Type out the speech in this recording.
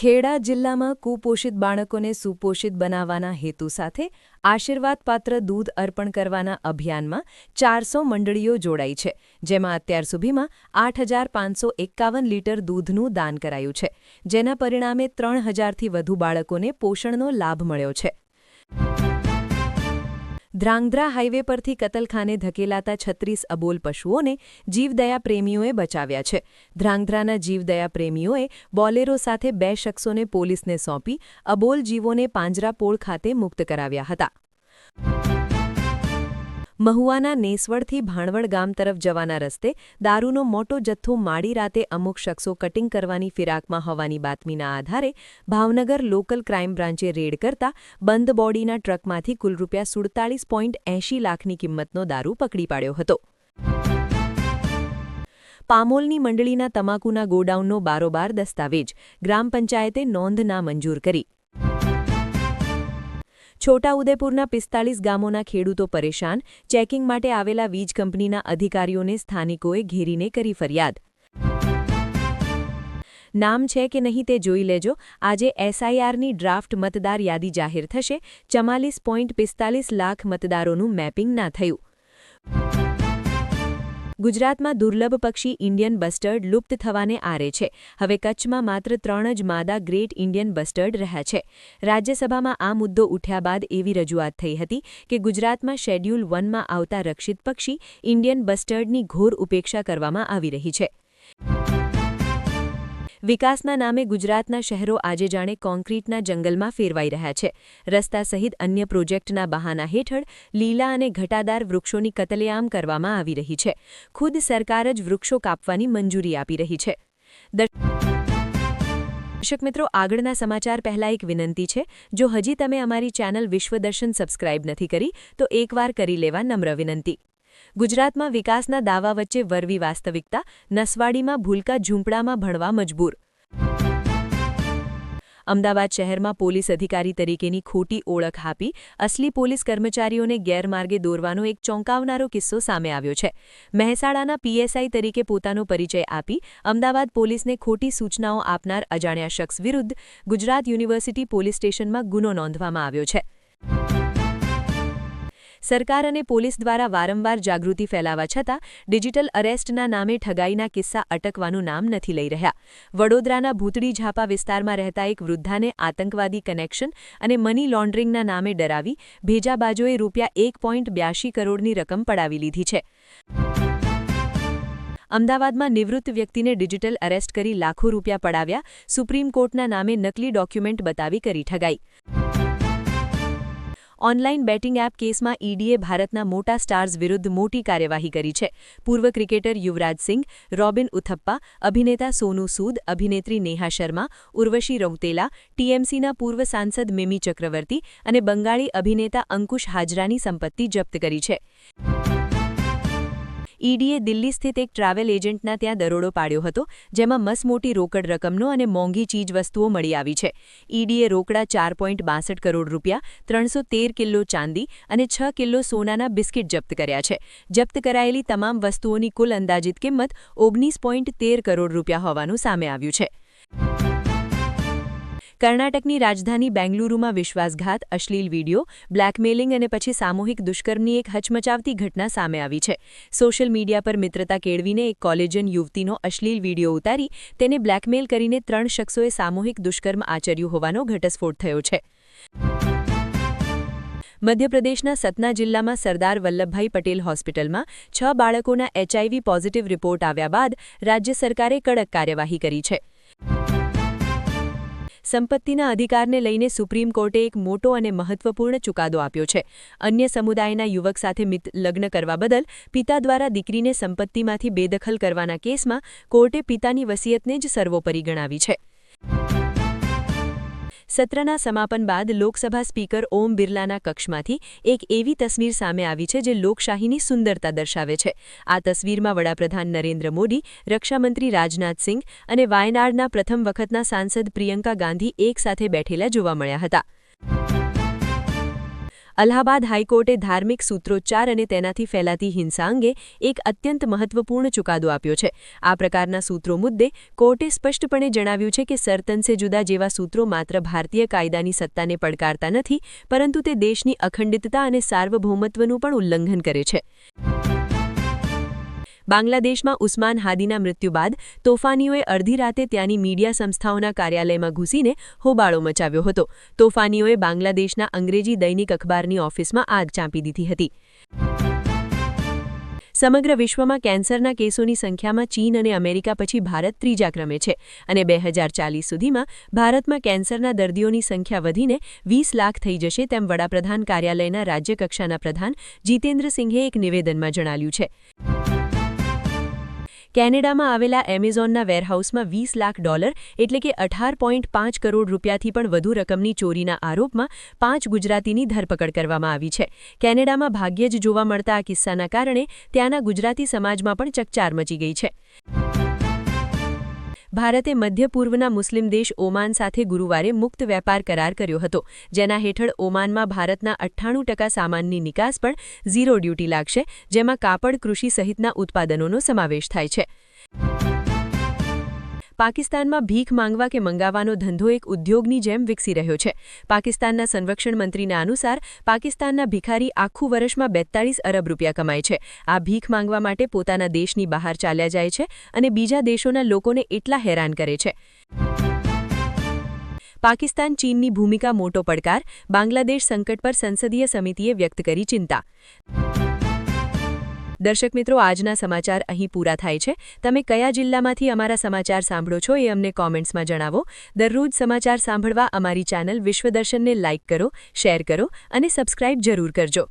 ખેડા જિલ્લામાં કુપોષિત બાળકોને સુપોષિત બનાવવાના હેતુ સાથે આશીર્વાદપાત્ર દૂધ અર્પણ કરવાના અભિયાનમાં ચારસો મંડળીઓ જોડાઈ છે, જેમાં અત્યાર સુધીમાં આઠ હજાર પાંચસો એકાવન લીટર દૂધનું દાન કરાયું છે, જેના પરિણામે ત્રણ હજારથી વધુ બાળકોને પોષણનો લાભ મળ્યો છે. ધ્રાંગધ્રા હાઇવે પરથી કતલખાને ધકેલાતા છત્રીસ અબોલ પશુઓને જીવદયા પ્રેમીઓએ બચાવ્યા છે. ધ્રાંગધ્રાના જીવદયા પ્રેમીઓએ બોલેરો સાથે બે શખ્સોને પોલીસને સોંપી અબોલ જીવોને પાંજરાપોળ ખાતે મુક્ત કરાવ્યા હતા. મહુવાના નેસવડથી ભાણવડ ગામ તરફ જવાના રસ્તે દારૂનો મોટો જથ્થો માડી રાતે અમુક શખ્સો કટિંગ કરવાની ફિરાકમાં હોવાની બાતમીના આધારે ભાવનગર લોકલ ક્રાઇમ બ્રાન્ચે રેડ કરતા બંધ બોડીના ટ્રકમાંથી કુલ રૂપિયા સુડતાલીસ પોઈન્ટ એંશી લાખની કિંમતનો દારૂ પકડી પાડ્યો હતો. પામોલની મંડળીના તમાકુના ગોડાઉનનો બારોબાર દસ્તાવેજ ગ્રામ પંચાયતે નોંધ ના મંજૂર કરી. છોટાઉદેપુરના પિસ્તાલીસ ગામોના ખેડૂતો પરેશાન, ચેકિંગ માટે આવેલા વીજ કંપનીના અધિકારીઓને સ્થાનિકોએ ઘેરીને કરી ફરિયાદ. નામ છે કે નહીં તે જોઈ લેજો. આજે એસઆઈઆરની ડ્રાફ્ટ મતદાર યાદી જાહેર થશે. ચમાલીસ પોઈન્ટ પિસ્તાલીસ લાખ મતદારોનું મેપિંગ ના થયું. ગુજરાતમાં દુર્લભ પક્ષી ઇન્ડિયન બસ્ટર્ડ લુપ્ત થવાને આરે છે. હવે કચ્છમાં માત્ર ત્રણ જ માદા ગ્રેટ ઇન્ડિયન બસ્ટર્ડ રહ્યા છે. રાજ્યસભામાં આ મુદ્દો ઉઠ્યા બાદ એવી રજૂઆત થઈ હતી કે ગુજરાતમાં શેડ્યુલ વનમાં આવતા રક્ષિત પક્ષી ઇન્ડિયન બસ્ટર્ડની ઘોર ઉપેક્ષા કરવામાં આવી રહી છે. વિકાસના નામે ગુજરાતના શહેરો આજે જાણે કોન્ક્રીટના જંગલમાં ફેરવાઈ રહ્યા છે. રસ્તા સહિત અન્ય પ્રોજેક્ટના બહાના હેઠળ લીલા અને ઘટાદાર વૃક્ષોની કતલેઆમ કરવામાં આવી રહી છે. ખુદ સરકાર જ વૃક્ષો કાપવાની મંજૂરી આપી રહી છે. દર્શક મિત્રો, આગળના સમાચાર પહેલા એક વિનંતી છે. જો હજી તમે અમારી ચેનલ વિશ્વદર્શન સબસ્ક્રાઇબ નથી કરી, તો એકવાર કરી લેવા નમ્ર વિનંતી. ગુજરાતમાં વિકાસના દાવા વચ્ચે વરવી વાસ્તવિકતા, નસવાડીમાં ભૂલકા ઝૂંપડામાં ભણવા મજબૂર. અમદાવાદ શહેરમાં પોલીસ અધિકારી તરીકેની ખોટી ઓળખ આપી અસલી પોલીસ કર્મચારીઓને ગેરમાર્ગે દોરવાનો એક ચોંકાવનારો કિસ્સો સામે આવ્યો છે. મહેસાણાના પીએસઆઈ તરીકે પોતાનો પરિચય આપી અમદાવાદ પોલીસને ખોટી સૂચનાઓ આપનાર અજાણ્યા શખ્સ વિરુદ્ધ ગુજરાત યુનિવર્સિટી પોલીસ સ્ટેશનમાં ગુનો નોંધવામાં આવ્યો છે. સરકાર અને પોલીસ દ્વારા વારંવાર જાગૃતિ ફેલાવા છતાં ડિજિટલ અરેસ્ટના નામે ઠગાઈના કિસ્સા અટકવાનું નામ નથી લઈ રહ્યા. વડોદરાના ભૂતડી ઝાપા વિસ્તારમાં રહેતા એક વૃદ્ધાને આતંકવાદી કનેક્શન અને મની લોન્ડરિંગના નામે ડરાવી ભેજાબાજોએ રૂપિયા એક કરોડની રકમ પડાવી લીધી છે. અમદાવાદમાં નિવૃત્ત વ્યક્તિને ડિજિટલ અરેસ્ટ કરી લાખો રૂપિયા પડાવ્યા, સુપ્રીમ કોર્ટના નામે નકલી ડોક્યુમેન્ટ બતાવી કરી ઠગાઈ. ઓનલાઈન બેટિંગ એપ કેસમાં ઈડીએ ભારતના મોટા સ્ટાર્સ વિરુદ્ધ મોટી કાર્યવાહી કરી છે. પૂર્વ ક્રિકેટર યુવરાજ સિંઘ, રોબિન ઉથપ્પા, અભિનેતા સોનુ સૂદ, અભિનેત્રી નેહા શર્મા, ઉર્વશી રૌતેલા, ટીએમસીના પૂર્વ સાંસદ મિમી ચક્રવર્તી અને બંગાળી અભિનેતા અંકુશ હાજરાની સંપત્તિ જપ્ત કરી છે. ઈડીએ દિલ્હી સ્થિત એક ટ્રાવેલ એજન્ટના ત્યાં દરોડો પાડ્યો હતો, જેમાં મસમોટી રોકડ રકમનો અને મોંઘી ચીજવસ્તુઓ મળી આવી છે. ઈડીએ રોકડા ચાર કરોડ રૂપિયા, ત્રણસો તેર કિલો ચાંદી અને છ કિલો સોનાના બિસ્કિટ જપ્ત કર્યા છે. જપ્ત કરાયેલી તમામ વસ્તુઓની કુલ અંદાજિત કિંમત ઓગણીસ કરોડ રૂપિયા હોવાનું સામે આવ્યું છે. કર્ણાટકની રાજધાની બેંગલુરુમાં વિશ્વાસઘાત, અશ્લીલ વીડિયો, બ્લેકમેલિંગ અને પછી સામૂહિક દુષ્કર્મની એક હચમચાવતી ઘટના સામે આવી છે. સોશિયલ મીડિયા પર મિત્રતા કેળવીને એક કોલેજન યુવતીનો અશ્લીલ વીડિયો ઉતારી તેને બ્લેકમેલ કરીને ત્રણ શખ્સોએ સામૂહિક દુષ્કર્મ આચર્યું હોવાનો ઘટસ્ફોટ થયો છે. મધ્યપ્રદેશના સતના જિલ્લામાં સરદાર વલ્લભભાઈ પટેલ હોસ્પિટલમાં છ બાળકોના એચઆઈવી પોઝિટિવ રિપોર્ટ આવ્યા બાદ રાજ્ય સરકારે કડક કાર્યવાહી કરી છે. સંપત્તિના અધિકારને લઈને સુપ્રીમ કોર્ટે એક મોટો અને મહત્વપૂર્ણ ચુકાદો આપ્યો છે. અન્ય સમુદાયના યુવક સાથે મિત, લગ્ન કરવા બદલ પિતા દ્વારા દીકરીને સંપત્તિમાંથી બેદખલ કરવાના કેસમાં કોર્ટે પિતાની વસિયતને જ સર્વોપરી ગણાવી છે. સત્રના સમાપન બાદ લોકસભા સ્પીકર ઓમ બિરલાના કક્ષમાંથી એક એવી તસવીર સામે આવી છે જે લોકશાહીની સુંદરતા દર્શાવે છે. આ તસવીરમાં વડાપ્રધાન નરેન્દ્ર મોદી, રક્ષામંત્રી રાજનાથસિંહ અને વાયનાડના પ્રથમ વખતના સાંસદ પ્રિયંકા ગાંધી એકસાથે બેઠેલા જોવા મળ્યા હતા. અલ્હાબાદ હાઈકોર્ટે ધાર્મિક સૂત્રોચ્ચાર અને તેનાથી ફેલાતી હિંસા અંગે એક અત્યંત મહત્વપૂર્ણ ચુકાદો આપ્યો છે. આ પ્રકારના સૂત્રો મુદ્દે કોર્ટે સ્પષ્ટપણે જણાવ્યું છે કે સરતનસે જુદા જેવા સૂત્રો માત્ર ભારતીય કાયદાની સત્તાને પડકારતા નથી, પરંતુ તે દેશની અખંડિતતા અને સાર્વભૌમત્વનું પણ ઉલ્લંઘન કરે છે. બાંગ્લાદેશમાં ઉસ્માન હાદીના મૃત્યુ બાદ તોફાનીઓએ અડધી રાતે ત્યાંની મીડિયા સંસ્થાઓના કાર્યાલયમાં ઘૂસીને હોબાળો મચાવ્યો હતો. તોફાનીઓએ બાંગ્લાદેશના અંગ્રેજી દૈનિક અખબારની ઓફિસમાં આગ ચાંપી દીધી હતી. સમગ્ર વિશ્વમાં કેન્સરના કેસોની સંખ્યામાં ચીન અને અમેરિકા પછી ભારત ત્રીજા ક્રમે છે અને બે હજાર ચાલીસ સુધીમાં ભારતમાં કેન્સરના દર્દીઓની સંખ્યા વધીને વીસ લાખ થઈ જશે તેમ વડાપ્રધાન કાર્યાલયના રાજ્યકક્ષાના પ્રધાન જીતેન્દ્રસિંહે એક નિવેદનમાં જણાવ્યું છે. કેનેડામાં આવેલા એમેઝોનના વેરહાઉસમાં વીસ લાખ ડોલર એટલે કે અઢાર પાંચ કરોડ રૂપિયાથી પણ વધુ રકમની ચોરીના આરોપમાં પાંચ ગુજરાતીની ધરપકડ કરવામાં આવી છે. કેનેડામાં ભાગ્યે જ જોવા મળતા આ કિસ્સાના કારણે ત્યાંના ગુજરાતી સમાજમાં પણ ચકચાર મચી ગઈ છે. ભારતે મધ્ય પૂર્વના મુસ્લિમ દેશ ઓમાન સાથે ગુરુવારે મુક્ત વેપાર કરાર કર્યો હતો, જેના હેઠળ ઓમાનમાં ભારતના અઠ્ઠાણું ટકા સામાનની નિકાસ પણ ઝીરો ડ્યુટી લાગશે, જેમાં કાપડ, કૃષિ સહિતના ઉત્પાદનોનો સમાવેશ થાય છે. પાકિસ્તાનમાં ભીખ માંગવા કે મંગાવવાનો ધંધો એક ઉદ્યોગની જેમ વિકસી રહ્યો છે. પાકિસ્તાનના સંરક્ષણ મંત્રીના અનુસાર, પાકિસ્તાનના ભિખારી આખું વર્ષમાં બેતાળીસ અરબ રૂપિયા કમાય છે. આ ભીખ માંગવા માટે પોતાના દેશની બહાર ચાલ્યા જાય છે અને બીજા દેશોના લોકોને એટલા હેરાન કરે છે. પાકિસ્તાન ચીનની ભૂમિકા મોટો પડકાર, બાંગ્લાદેશ સંકટ પર સંસદીય સમિતિએ વ્યક્ત કરી ચિંતા. દર્શક મિત્રો, આજના સમાચાર અહીં પૂરા થાય છે. તમે કયા જિલ્લામાંથી અમારા સમાચાર સાંભળો છો એ અમને કોમેન્ટ્સમાં જણાવો. દરરોજ સમાચાર સાંભળવા અમારી ચેનલ વિશ્વદર્શનને લાઇક કરો, શેર કરો અને સબસ્ક્રાઇબ જરૂર કરજો.